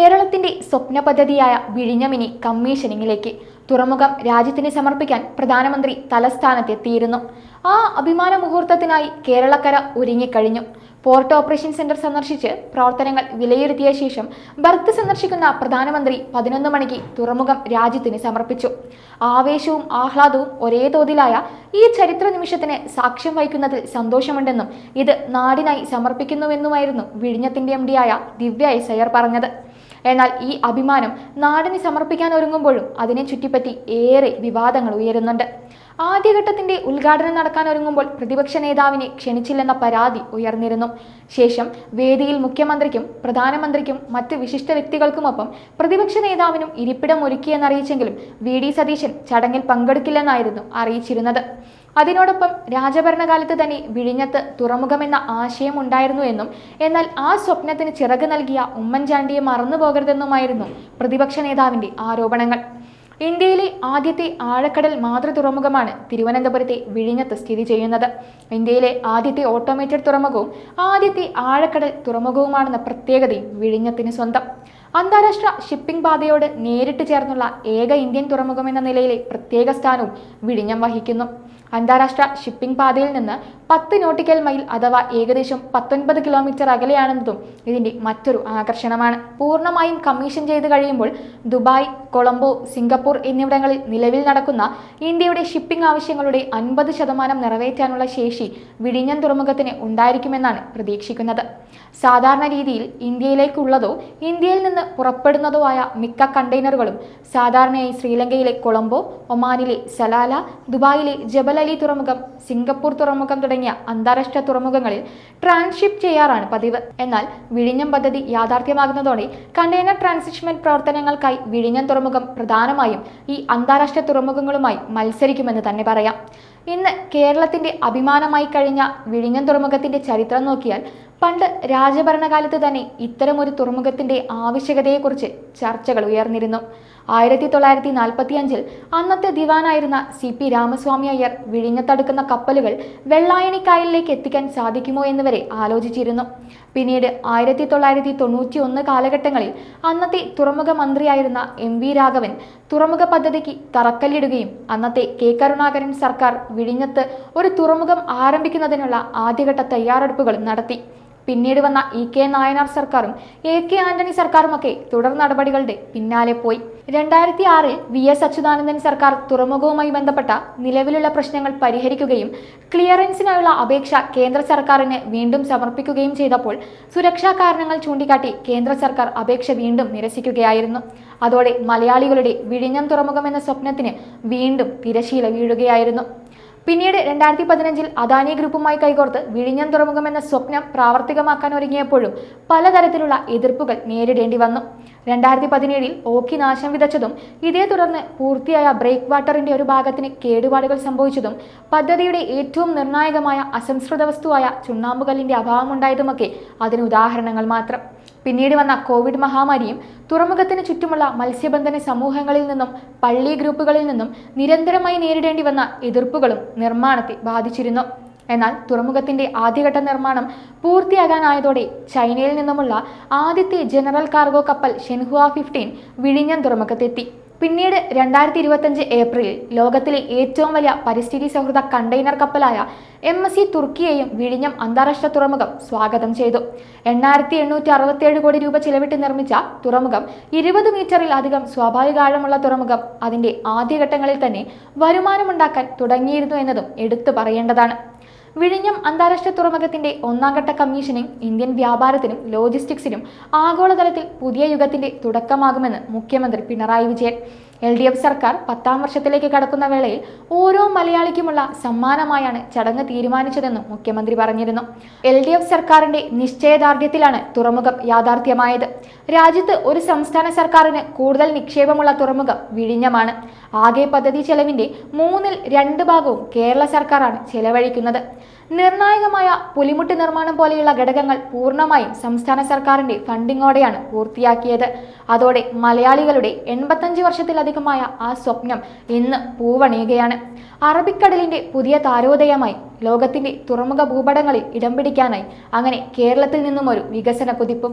കേരളത്തിന്റെ സ്വപ്ന പദ്ധതിയായ വിഴിഞ്ഞമിനി കമ്മീഷനിങ്ങിലേക്ക് തുറമുഖം രാജ്യത്തിന് സമർപ്പിക്കാൻ പ്രധാനമന്ത്രി തലസ്ഥാനത്തെത്തിയിരുന്നു. ആ അഭിമാന മുഹൂർത്തത്തിനായി കേരളക്കര ഒരുങ്ങിക്കഴിഞ്ഞു. പോർട്ട് ഓപ്പറേഷൻ സെന്റർ സന്ദർശിച്ച് പ്രവർത്തനങ്ങൾ വിലയിരുത്തിയ ശേഷം ബർത്ത് സന്ദർശിക്കുന്ന പ്രധാനമന്ത്രി പതിനൊന്ന് മണിക്ക് തുറമുഖം രാജ്യത്തിന് സമർപ്പിച്ചു. ആവേശവും ആഹ്ലാദവും ഒരേ തോതിലായ ഈ ചരിത്ര നിമിഷത്തിന് സാക്ഷ്യം വഹിക്കുന്നതിൽ സന്തോഷമുണ്ടെന്നും ഇത് നാടിനായി സമർപ്പിക്കുന്നുവെന്നുമായിരുന്നു വിഴിഞ്ഞത്തിന്റെ എം ഡിയായ ദിവ്യ എസ് അയ്യർ പറഞ്ഞത്. എന്നാൽ ഈ അഭിമാനം നാടിന് സമർപ്പിക്കാൻ ഒരുങ്ങുമ്പോഴും അതിനെ ചുറ്റിപ്പറ്റി ഏറെ വിവാദങ്ങൾ ഉയരുന്നുണ്ട്. ആദ്യഘട്ടത്തിന്റെ ഉദ്ഘാടനം നടക്കാൻ ഒരുങ്ങുമ്പോൾ പ്രതിപക്ഷ നേതാവിനെ ക്ഷണിച്ചില്ലെന്ന പരാതി ഉയർന്നിരുന്നു. ശേഷം വേദിയിൽ മുഖ്യമന്ത്രിക്കും പ്രധാനമന്ത്രിക്കും മറ്റ് വിശിഷ്ട വ്യക്തികൾക്കുമൊപ്പം പ്രതിപക്ഷ നേതാവിനും ഇരിപ്പിടം ഒരുക്കിയെന്നറിയിച്ചെങ്കിലും വി ഡി സതീശൻ ചടങ്ങിൽ പങ്കെടുക്കില്ലെന്നായിരുന്നു അറിയിച്ചിരുന്നത്. അതിനോടൊപ്പം രാജഭരണകാലത്ത് തന്നെ വിഴിഞ്ഞത്ത് തുറമുഖമെന്ന ആശയം ഉണ്ടായിരുന്നു എന്നും എന്നാൽ ആ സ്വപ്നത്തിന് ചിറക് നൽകിയ ഉമ്മൻചാണ്ടിയെ മറന്നുപോകരുതെന്നുമായിരുന്നു പ്രതിപക്ഷ നേതാവിന്റെ ആരോപണങ്ങൾ. ഇന്ത്യയിലെ ആദ്യത്തെ ആഴക്കടൽ മാതൃ തുറമുഖമാണ് തിരുവനന്തപുരത്തെ വിഴിഞ്ഞത്ത് സ്ഥിതി ചെയ്യുന്നത്. ഇന്ത്യയിലെ ആദ്യത്തെ ഓട്ടോമേറ്റഡ് തുറമുഖവും ആദ്യത്തെ ആഴക്കടൽ തുറമുഖവുമാണെന്ന പ്രത്യേകതയും വിഴിഞ്ഞത്തിന് സ്വന്തം. അന്താരാഷ്ട്ര ഷിപ്പിംഗ് പാതയോട് നേരിട്ട് ചേർന്നുള്ള ഏക ഇന്ത്യൻ തുറമുഖം എന്ന നിലയിലെ പ്രത്യേക സ്ഥാനവും വിഴിഞ്ഞം വഹിക്കുന്നു. അന്താരാഷ്ട്ര ഷിപ്പിംഗ് പാതയിൽ നിന്ന് പത്ത് നോട്ടിക്കൽ മൈൽ അഥവാ ഏകദേശം പത്തൊൻപത് കിലോമീറ്റർ അകലെയാണെന്നതും ഇതിന്റെ മറ്റൊരു ആകർഷണമാണ്. പൂർണമായും കമ്മീഷൻ ചെയ്ത് കഴിയുമ്പോൾ ദുബായ് കൊളംബോ സിംഗപ്പൂർ എന്നിവിടങ്ങളിൽ നിലവിൽ നടക്കുന്ന ഇന്ത്യയുടെ ഷിപ്പിംഗ് ആവശ്യങ്ങളുടെ അൻപത് ശതമാനം നിറവേറ്റാനുള്ള ശേഷി വിഴിഞ്ഞം തുറമുഖത്തിന് ഉണ്ടായിരിക്കുമെന്നാണ് പ്രതീക്ഷിക്കുന്നത്. സാധാരണ രീതിയിൽ ഇന്ത്യയിലേക്കുള്ളതോ ഇന്ത്യയിൽ നിന്ന് പുറപ്പെടുന്നതോ ആയ മിക്ക കണ്ടെയ്നറുകളും സാധാരണയായി ശ്രീലങ്കയിലെ കൊളംബോ ഒമാനിലെ സലാല ദുബായിലെ ജബൽ അലി തുറമുഖം സിംഗപ്പൂർ തുറമുഖം തുടങ്ങിയ അന്താരാഷ്ട്ര തുറമുഖങ്ങളിൽ ട്രാൻസ്ഷിപ്പ് ചെയ്യാറാണ് പതിവ്. എന്നാൽ വിഴിഞ്ഞം പദ്ധതി യാഥാർത്ഥ്യമാകുന്നതോടെ കണ്ടെയ്നർ ട്രാൻസിറ്റ്മെന്റ് പ്രവർത്തനങ്ങൾക്കായി വിഴിഞ്ഞം തുറമുഖം പ്രധാനമായും ഈ അന്താരാഷ്ട്ര തുറമുഖങ്ങളുമായി മത്സരിക്കുമെന്ന് തന്നെ പറയാം. ഇന്ന് കേരളത്തിന്റെ അഭിമാനമായി കഴിഞ്ഞ വിഴിഞ്ഞം തുറമുഖത്തിന്റെ ചരിത്രം നോക്കിയാൽ പണ്ട് രാജഭരണകാലത്ത് തന്നെ ഇത്തരമൊരു തുറമുഖത്തിന്റെ ആവശ്യകതയെക്കുറിച്ച് ചർച്ചകൾ ഉയർന്നിരുന്നു. ആയിരത്തി തൊള്ളായിരത്തി നാൽപ്പത്തി അഞ്ചിൽ അന്നത്തെ ദിവാനായിരുന്ന സി പി രാമസ്വാമി അയ്യർ വിഴിഞ്ഞത്തടുക്കുന്ന കപ്പലുകൾ വെള്ളായണിക്കായലിലേക്ക് എത്തിക്കാൻ സാധിക്കുമോ എന്ന് വരെ ആലോചിച്ചിരുന്നു. പിന്നീട് ആയിരത്തി തൊള്ളായിരത്തി തൊണ്ണൂറ്റി ഒന്ന് കാലഘട്ടങ്ങളിൽ അന്നത്തെ തുറമുഖ മന്ത്രിയായിരുന്ന എം വി രാഘവൻ തുറമുഖ പദ്ധതിക്ക് തറക്കല്ലിടുകയും അന്നത്തെ കെ കരുണാകരൻ സർക്കാർ വിഴിഞ്ഞത്ത് ഒരു തുറമുഖം ആരംഭിക്കുന്നതിനുള്ള ആദ്യഘട്ട തയ്യാറെടുപ്പുകളും നടത്തി. പിന്നീട് വന്ന ഇ കെ നായനാർ സർക്കാരും എ കെ ആന്റണി സർക്കാരുമൊക്കെ തുടർ നടപടികളുടെ പിന്നാലെ പോയി. രണ്ടായിരത്തി ആറിൽ വി എസ് അച്യുതാനന്ദൻ സർക്കാർ തുറമുഖവുമായി ബന്ധപ്പെട്ട നിലവിലുള്ള പ്രശ്നങ്ങൾ പരിഹരിക്കുകയും ക്ലിയറൻസിനായുള്ള അപേക്ഷ കേന്ദ്ര സർക്കാരിന് വീണ്ടും സമർപ്പിക്കുകയും ചെയ്തപ്പോൾ സുരക്ഷാ കാരണങ്ങൾ ചൂണ്ടിക്കാട്ടി കേന്ദ്ര സർക്കാർ അപേക്ഷ വീണ്ടും നിരസിക്കുകയായിരുന്നു. അതോടെ മലയാളികളുടെ വിഴിഞ്ഞം തുറമുഖം എന്ന സ്വപ്നത്തിന് വീണ്ടും തിരശീല വീഴുകയായിരുന്നു. പിന്നീട് രണ്ടായിരത്തി പതിനഞ്ചിൽ അദാനി ഗ്രൂപ്പുമായി കൈകോർത്ത് വിഴിഞ്ഞം തുറമുഖം എന്ന സ്വപ്നം പ്രാവർത്തികമാക്കാൻ ഒരുങ്ങിയപ്പോഴും പലതരത്തിലുള്ള എതിർപ്പുകൾ നേരിടേണ്ടി വന്നു. രണ്ടായിരത്തി പതിനേഴിൽ ഓക്കി നാശം വിതച്ചതും ഇതേ തുടർന്ന് പൂർത്തിയായ ബ്രേക്ക് വാട്ടറിന്റെ ഒരു ഭാഗത്തിന് കേടുപാടുകൾ സംഭവിച്ചതും പദ്ധതിയുടെ ഏറ്റവും നിർണായകമായ അസംസ്കൃത വസ്തുവായ ചുണ്ണാമ്പുകല്ലിന്റെ അഭാവമുണ്ടായതുമൊക്കെ അതിന് ഉദാഹരണങ്ങൾ മാത്രം. പിന്നീട് വന്ന കോവിഡ് മഹാമാരിയും തുറമുഖത്തിന് ചുറ്റുമുള്ള മത്സ്യബന്ധന സമൂഹങ്ങളിൽ നിന്നും പള്ളി ഗ്രൂപ്പുകളിൽ നിന്നും നിരന്തരമായി നേരിടേണ്ടി വന്ന എതിർപ്പുകളും നിർമ്മാണത്തെ ബാധിച്ചിരുന്നു. എന്നാൽ തുറമുഖത്തിന്റെ ആദ്യഘട്ട നിർമ്മാണം പൂർത്തിയാകാനായതോടെ ചൈനയിൽ നിന്നുമുള്ള ആദ്യത്തെ ജനറൽ കാർഗോ കപ്പൽ ഷെൻഹുവ ഫിഫ്റ്റീൻ വിഴിഞ്ഞം തുറമുഖത്തെത്തി. പിന്നീട് രണ്ടായിരത്തി ഇരുപത്തഞ്ച് ഏപ്രിലിൽ ലോകത്തിലെ ഏറ്റവും വലിയ പരിസ്ഥിതി സൗഹൃദ കണ്ടെയ്നർ കപ്പലായ എം എസ് സി തുർക്കിയെയും വിഴിഞ്ഞം അന്താരാഷ്ട്ര തുറമുഖം സ്വാഗതം ചെയ്തു. എണ്ണായിരത്തി എണ്ണൂറ്റി അറുപത്തിയേഴ് കോടി രൂപ ചിലവിട്ട് നിർമ്മിച്ച തുറമുഖം ഇരുപത് മീറ്ററിൽ അധികം സ്വാഭാവിക ആഴമുള്ള തുറമുഖം അതിന്റെ ആദ്യഘട്ടങ്ങളിൽ തന്നെ വരുമാനമുണ്ടാക്കാൻ തുടങ്ങിയിരുന്നു എന്നതും എടുത്തു പറയേണ്ടതാണ്. വിഴിഞ്ഞം അന്താരാഷ്ട്ര തുറമുഖത്തിന്റെ ഒന്നാംഘട്ട കമ്മീഷനിങ് ഇന്ത്യൻ വ്യാപാരത്തിനും ലോജിസ്റ്റിക്സിനും ആഗോളതലത്തിൽ പുതിയ യുഗത്തിന്റെ തുടക്കമാകുമെന്ന് മുഖ്യമന്ത്രി Pinarayi Vijayan. L D F സർക്കാർ പത്താം വർഷത്തിലേക്ക് കടക്കുന്ന വേളയിൽ ഓരോ മലയാളിക്കുമുള്ള സമ്മാനമായാണ് ചടങ്ങ് തീരുമാനിച്ചതെന്നും മുഖ്യമന്ത്രി പറഞ്ഞിരുന്നു. എൽ ഡി എഫ് സർക്കാരിന്റെ നിശ്ചയദാർഢ്യത്തിലാണ് തുറമുഖം യാഥാർത്ഥ്യമായത്. രാജ്യത്ത് ഒരു സംസ്ഥാന സർക്കാരിന് കൂടുതൽ നിക്ഷേപമുള്ള തുറമുഖം വിഴിഞ്ഞമാണ്. ആകെ പദ്ധതി ചെലവിന്റെ മൂന്നിൽ രണ്ട് ഭാഗവും കേരള സർക്കാരാണ് ചെലവഴിക്കുന്നത്. നിർണായകമായ പുലിമുട്ട് നിർമ്മാണം പോലെയുള്ള ഘടകങ്ങൾ പൂർണമായും സംസ്ഥാന സർക്കാരിന്റെ ഫണ്ടിങ്ങോടെയാണ് പൂർത്തിയാക്കിയത്. അതോടെ മലയാളികളുടെ എൺപത്തഞ്ച് വർഷത്തിലധികമായ ആ സ്വപ്നം ഇന്ന് പൂവണിയുകയാണ്. അറബിക്കടലിന്റെ പുതിയ താരോദയമായി ലോകത്തിന്റെ തുറമുഖ ഭൂപടങ്ങളിൽ ഇടം പിടിക്കാനായി അങ്ങനെ കേരളത്തിൽ നിന്നും ഒരു വികസന കുതിപ്പും